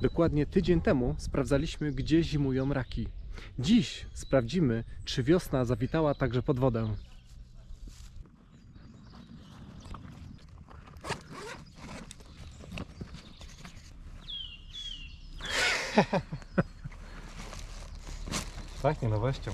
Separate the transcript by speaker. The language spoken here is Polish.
Speaker 1: Dokładnie tydzień temu sprawdzaliśmy, gdzie zimują raki. Dziś sprawdzimy, czy wiosna zawitała także pod wodę. Tak, Pachnie nowością.